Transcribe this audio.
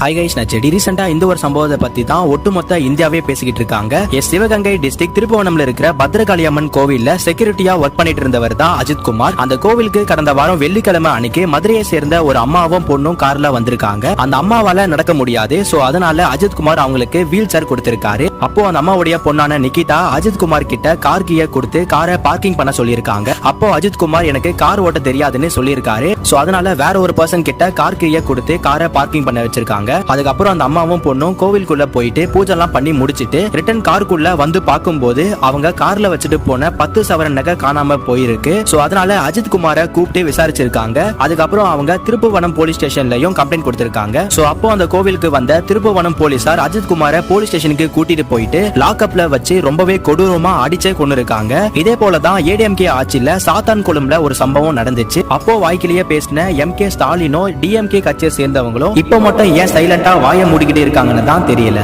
Hi guys நான் செடி ரீசெண்டா இந்த ஒரு சம்பவத்தை பத்தி தான் ஒட்டுமொத்த இந்தியாவே பேசிக்கிட்டு இருக்காங்க. எஸ் சிவகங்கை டிஸ்ட்ரிக்ட் திருப்புவனம்ல இருக்கிற பத்ரகாளி அம்மன் கோவில்ல செக்யூரிட்டியா ஒர்க் பண்ணிட்டு இருந்தவர் தான் அஜித் குமார். அந்த கோவிலுக்கு கடந்த வாரம் வெள்ளிக்கிழமை அன்னைக்கு மதுரையை சேர்ந்த ஒரு அம்மாவும் பொண்ணும் கார்ல வந்திருக்காங்க. அந்த அம்மாவால நடக்க முடியாது. சோ அதனால அஜித் குமார் அவங்களுக்கு வீல் சேர் கொடுத்திருக்காரு. அப்போ அந்த அம்மாவுடைய பொண்ணான நிகிதா அஜித் குமார் கிட்ட கார் கீயை கொடுத்து காரை பார்க்கிங் பண்ண சொல்லியிருக்காங்க. அப்போ அஜித் குமார் எனக்கு கார் ஓட்ட தெரியாதுன்னு சொல்லியிருக்காரு. சோ அதனால வேற ஒரு பர்சன் கிட்ட கார் கீயை கொடுத்து காரை பார்க்கிங் பண்ண வச்சிருக்காங்க. அதுக்கப்புறம் அந்த அம்மாவும் பொண்ணும் கோவிலுக்குள்ள போயிட்டு பூஜை எல்லாம் பண்ணி முடிச்சிட்டு ரிட்டர்ன் காருக்குள்ள வந்து பார்க்கும்போது அவங்க கார்ல வச்சுட்டு போன பத்து சவரன் நகை காணாம போயிருக்கு. சோ அதனால அஜித் குமார கூப்பிட்டு விசாரிச்சிருக்காங்க. அதுக்கப்புறம் அவங்க திருப்புவனம் போலீஸ் ஸ்டேஷன்லயும் கம்ப்ளைண்ட் கொடுத்திருக்காங்க. சோ அப்போ அந்த கோவிலுக்கு வந்த திருப்புவனம் போலீசார் அஜித் குமார போலீஸ் ஸ்டேஷனுக்கு கூட்டிட்டு போயிட்டு லாக்அப்ல வச்சு ரொம்பவே கொடூரமா அடிச்சே கொண்டு இருக்காங்க இதே போலதான் ஏடிஎம்கே ஆட்சியில சாத்தான் குளம்ல ஒரு சம்பவம் நடந்துச்சு. அப்போ வாய்க்கிலேயே பேசின எம் கே ஸ்டாலினோ டிஎம்கே கட்சியை சேர்ந்தவங்களும் இப்போ மட்டும் ஏன் சைலண்டா வாய மூடிக்கிட்டு இருக்காங்கன்னு தான் தெரியல.